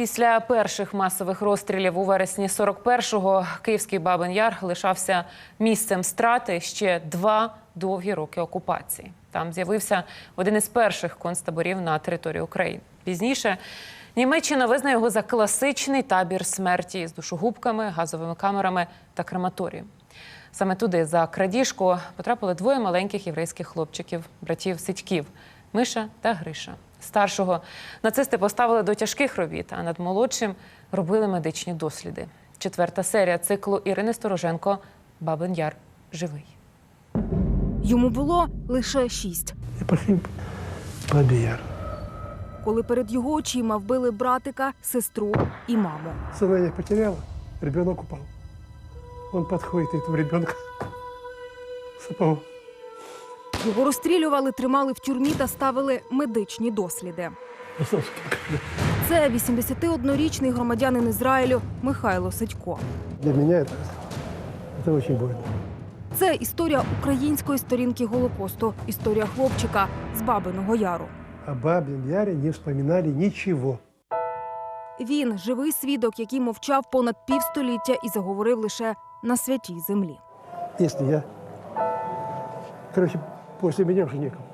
Після перших масових розстрілів у вересні 41-го Київський Бабин Яр лишався місцем страти ще два довгі роки окупації. Там з'явився один із перших концтаборів на території України. Пізніше Німеччина визнає його за класичний табір смерті з душогубками, газовими камерами та крематорієм. Саме туди за крадіжку потрапили двоє маленьких єврейських хлопчиків, братів Сидьків Миша та Гриша. Старшого нацисти поставили до тяжких робіт, а над молодшим робили медичні досліди. Четверта серія циклу Ірини Стороженко Бабин Яр живий. Йому було лише шість, И пошли по Бабе-Яр. коли перед його очима вбили братика, сестру і маму. Сознание потеряла, ребенок упал. Он подходит этого ребенка сапогом. Його розстрілювали, тримали в тюрмі та ставили медичні досліди. Це 81-річний громадянин Ізраїлю Михайло Сидько. Для меня это, это очень больно. Це історія української сторінки Голокосту, історія хлопчика з Бабиного Яру. О Бабьем Яре не вспоминали ничего. Він живий свідок, який мовчав понад півстоліття і заговорив лише на святій землі. Если я... Короче, после меня уже некому.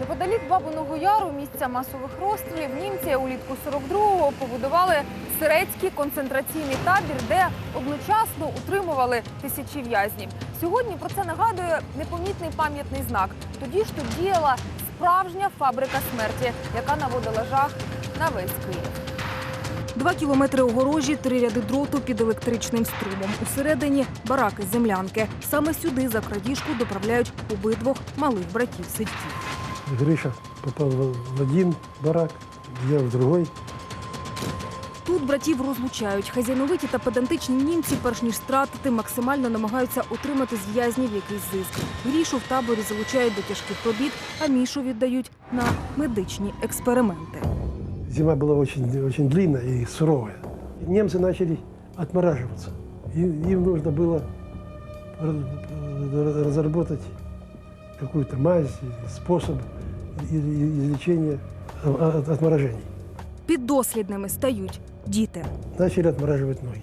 Неподалік Бабиного Яру, місця масових розстрілів, німці улітку 42-го побудували сирецький концентраційний табір, де одночасно утримували тисячі в'язнів. Сьогодні про це нагадує непомітний пам'ятний знак. Тоді ж тут діяла справжня фабрика смерті, яка наводила жах на весь Київ. Два кілометри огорожі, три ряди дроту під електричним струмом. Усередині бараки землянки. Саме сюди за крадіжку доправляють обидвох малих братів сидьків. Гриша попав в в один барак, я в другой. Тут братів розлучають. Хазяйновиті та педантичні німці, перш ніж стратити, максимально намагаються отримати з в'язнів якийсь зиск. Грішу в таборі залучають до тяжких робіт, а мішу віддають на медичні експерименти. Зима была очень, очень длинная и суровая. Немцы начали отмораживаться. И им нужно было раз- разработать какую-то мазь, способ и- и- излечения от отморажений. Піддослідними стають діти. Начали отмораживать ноги.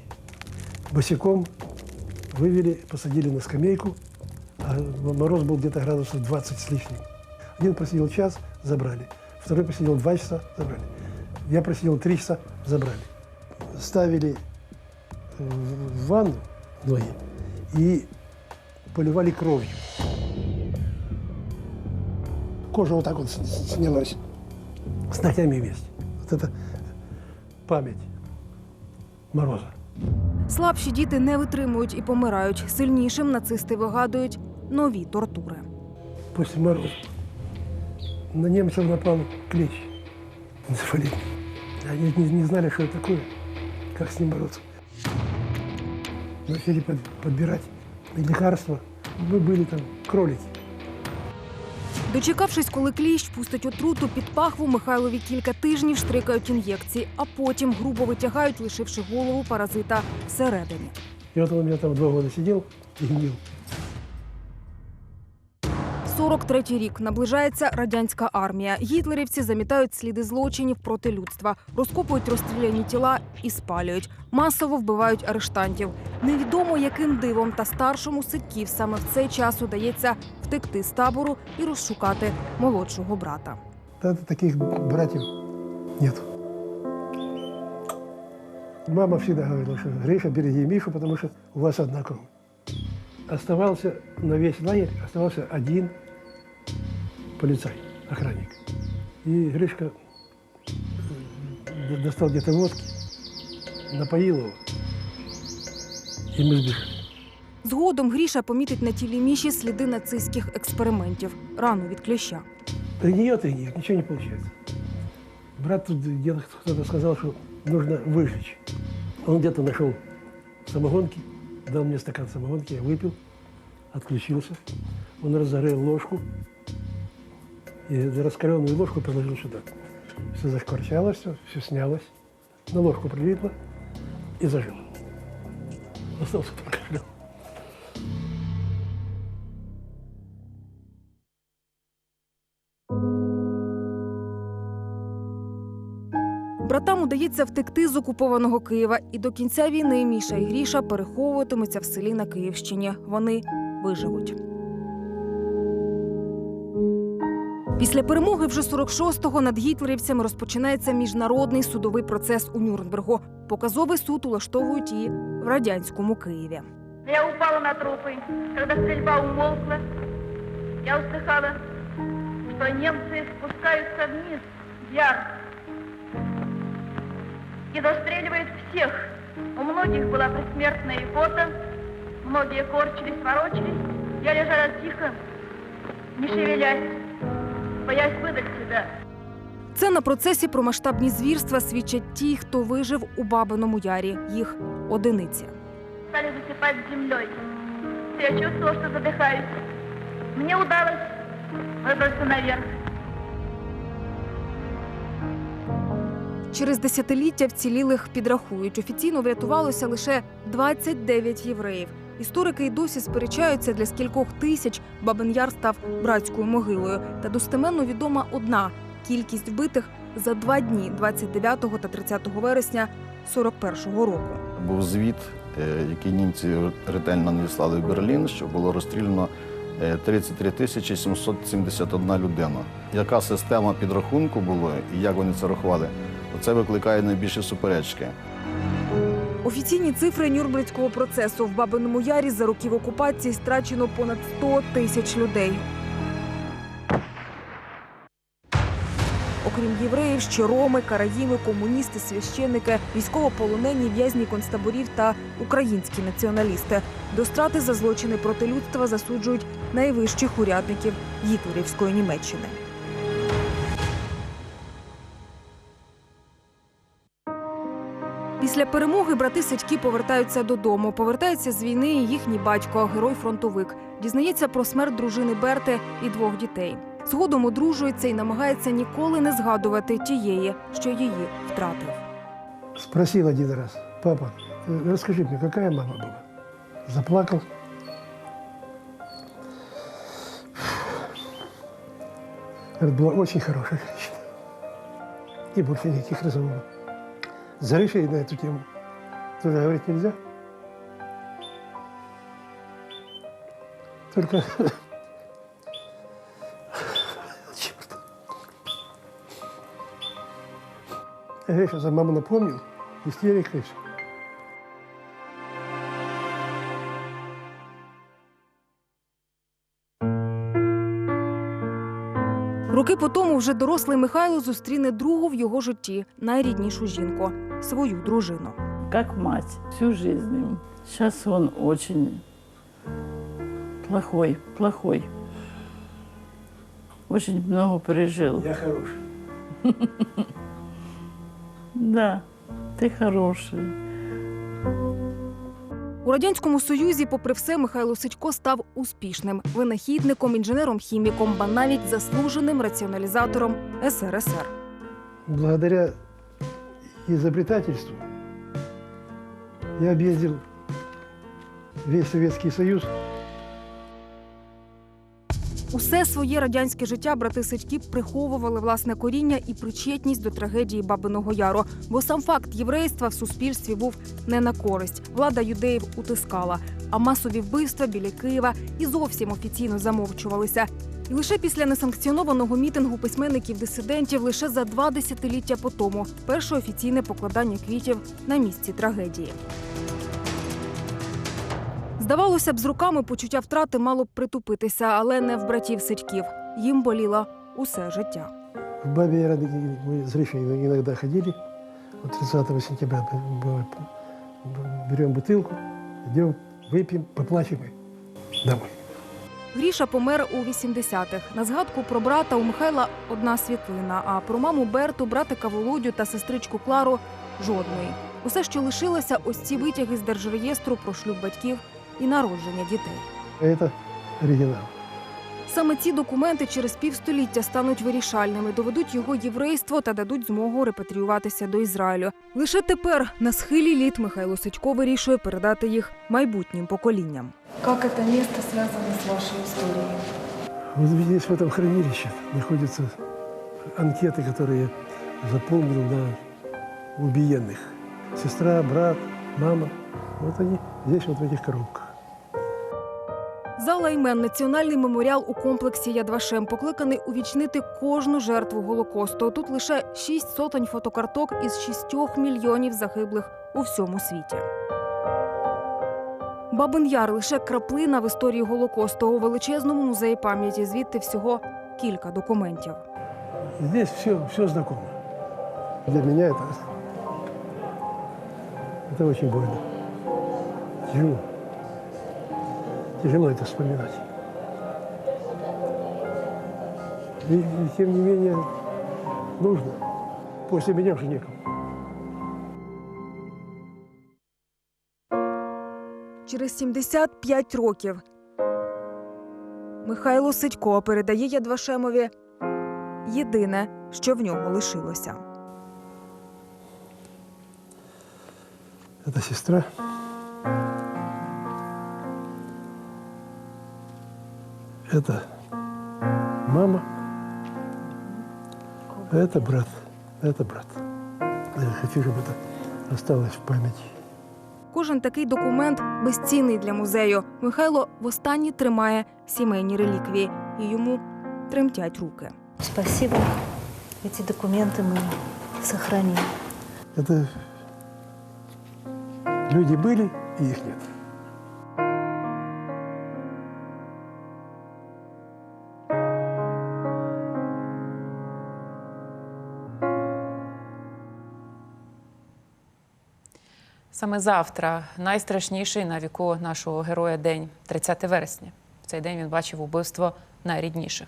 Босиком вывели, посадили на скамейку, а мороз был где-то градусов 20 с лишним. Один просидел час, забрали. Второй просидел два часа, забрали. Я просидел три часа, забрали. Ставили в в ванну ноги и поливали кровью. Кожа вот так вот с- с- снялась с ногтями вместе. Вот это память мороза. Слабші діти не витримують і помирають. Сильнішим нацисти вигадують нові тортури. После мороза на немцев напал клещ энцефалитный. Они не, не знали, что это такое, как с ним бороться. Начали под- подбирать лекарства. Мы были там кролики. Дочекавшись, коли кліщ пустить отруту під пахву, Михайлові кілька тижнів штрикають ін'єкції, а потім грубо витягають, лишивши голову паразита всередині. Я там два роки сидів і гнил. 43-й рік наближається радянська армія. Гітлерівці замітають сліди злочинів проти людства, розкопують розстріляні тіла і спалюють. Масово вбивають арештантів. Невідомо яким дивом та старшому сидків саме в цей час удається втекти з табору і розшукати молодшого брата. Таких братьев нет. Мама всегда говорила, что Гриша, береги Мишу, потому что у вас одна кровь Оставался на весь лагерь, оставался один полицай, охранник. И Гришка э, достал где-то водки, напоил его, и мы сбежали. Згодом Гріша помітить на тілі Міші сліди нацистських експериментів, рану від кліща. Гниет и гниет, ничего не получается. Брат тут где-то кто-то сказал, что нужно выжечь. Он где-то нашел самогонки, дал мне стакан самогонки, я выпил, отключился. Он разогрел ложку и раскаленную ложку положил сюда. Все закорчалось, все, все снялось, на ложку прилипло и зажило. Остался прокашлял. Братам удається втекти з окупованого Києва, і до кінця війни Міша і Гріша переховуватимуться в селі на Київщині. Вони виживуть. Після перемоги вже 46-го над гітлерівцями розпочинається міжнародний судовий процес у Нюрнбергу. Показовий суд улаштовують і в радянському Києві. Я упала на трупы. Когда стрельба умолкла, я услыхала, что немцы спускаются вниз, в яр, и достреливают всех. У многих была предсмертная икота, многие корчились, ворочались. Я лежала тихо, не шевелясь, боясь выдать себя. Це на процесі про масштабні звірства свідчать ті, хто вижив у Бабиному Ярі. Їх одиниці. Стали засыпать землей. Я чувствовала, что задыхаюсь. Мне удалось выбраться наверх. Через десятиліття вцілілих підрахують. Офіційно врятувалося лише 29 євреїв. Історики й досі сперечаються, для скількох тисяч Бабин Яр став братською могилою. Та достеменно відома одна кількість вбитих за два дні 29 та 30 вересня 41-го року. Був звіт, е, який німці ретельно надіслали в Берлін, що було розстріляно 33 тисячі 771 людина. Яка система підрахунку була і як вони це рахували, це викликає найбільші суперечки. Офіційні цифри Нюрнберзького процесу в Бабиному Ярі за років окупації страчено понад 100 тисяч людей. Окрім євреїв, ще роми, караїми, комуністи, священники, військовополонені, в'язні концтаборів та українські націоналісти. До страти за злочини проти людства засуджують найвищих урядників гітлерівської Німеччини. Після перемоги брати Сидьки повертаються додому. Повертається з війни і їхній батько, герой-фронтовик. Дізнається про смерть дружини Берти і двох дітей. Згодом одружується і намагається ніколи не згадувати тієї, що її втратив. Спросил один раз, папа, э, расскажи мне, какая мама была? Заплакал. Говорит, была очень хорошая женщина. И больше никаких разговоров. За Гришей на эту тему тоже говорить нельзя. Только... Гриша за маму напомнил, истерика и. Роки по тому вже дорослий Михайло зустріне другу в його житті найріднішу жінку свою дружину. как мать всю жизнь им. Сейчас он очень плохой, плохой. Очень много пережил. Я хороший. Да, ты хороший. У радянському союзі, попри все, Михайло Сичко став успішним винахідником, інженером-хіміком, ба навіть заслуженим раціоналізатором СРСР. Благодаря изобретательству я объездил весь Советский Союз. Усе своє радянське життя брати Сички приховували власне коріння і причетність до трагедії Бабиного Яру. Бо сам факт єврейства в суспільстві був не на користь. Влада юдеїв утискала, а масові вбивства біля Києва і зовсім офіційно замовчувалися. І лише після несанкціонованого мітингу письменників-дисидентів лише за два десятиліття по тому перше офіційне покладання квітів на місці трагедії. Здавалося б, з роками почуття втрати мало б притупитися, але не в братів Сидьків. Їм боліло усе життя. В Бабе Яра мы с Гришей иногда ходили. Вот 30 сентября бывает, берем бутылку, идем, выпьем, поплачем и домой. Гріша помер у 80-х. На згадку про брата у Михайла одна світлина, а про маму Берту, братика Володю та сестричку Клару жодної. Усе, що лишилося, ось ці витяги з держреєстру про шлюб батьків і народження дітей. А это оригинал. Саме ці документи через півстоліття стануть вирішальними, доведуть його єврейство та дадуть змогу репатріюватися до Ізраїлю. Лише тепер на схилі літ Михайло Сидько вирішує передати їх майбутнім поколінням. Как это место связано с вашей историей? Вот здесь, в этом хранилище, находятся анкеты, которые я заполнил на убиенных. Сестра, брат, мама. Вот они здесь, вот в этих коробках. Зала імен Національний меморіал у комплексі Ядвашем покликаний увічнити кожну жертву Голокосту. Тут лише шість сотень фотокарток із шістьох мільйонів загиблих у всьому світі. Бабин Яр лише краплина в історії Голокосту у величезному музеї пам'яті. Звідти всього кілька документів. Здесь все, все знакомо. Для меня это, это очень больно. Тяжело. Тяжело это вспоминать. И, и тем не менее нужно. После меня уже некому. Через 75 років Михайло Сидько передає Ядвашемові єдине, що в нього лишилося. Это сестра. Это мама. А это брат. Это брат. Я хочу, чтобы это осталось в памяти. Кожен такий документ безцінний для музею. Михайло востаннє тримає сімейні реліквії, і йому тремтять руки. Спасибо. Эти документы мы сохраним. Это люди были, и их нет. Саме завтра найстрашніший на віку нашого героя день 30 вересня. В цей день він бачив убивство найрідніших.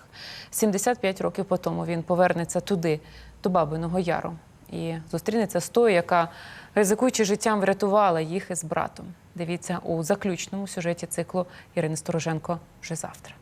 75 років по тому він повернеться туди, до Бабиного Яру, і зустрінеться з тою, яка, ризикуючи життям, врятувала їх із братом. Дивіться у заключному сюжеті циклу Ірини Стороженко вже завтра.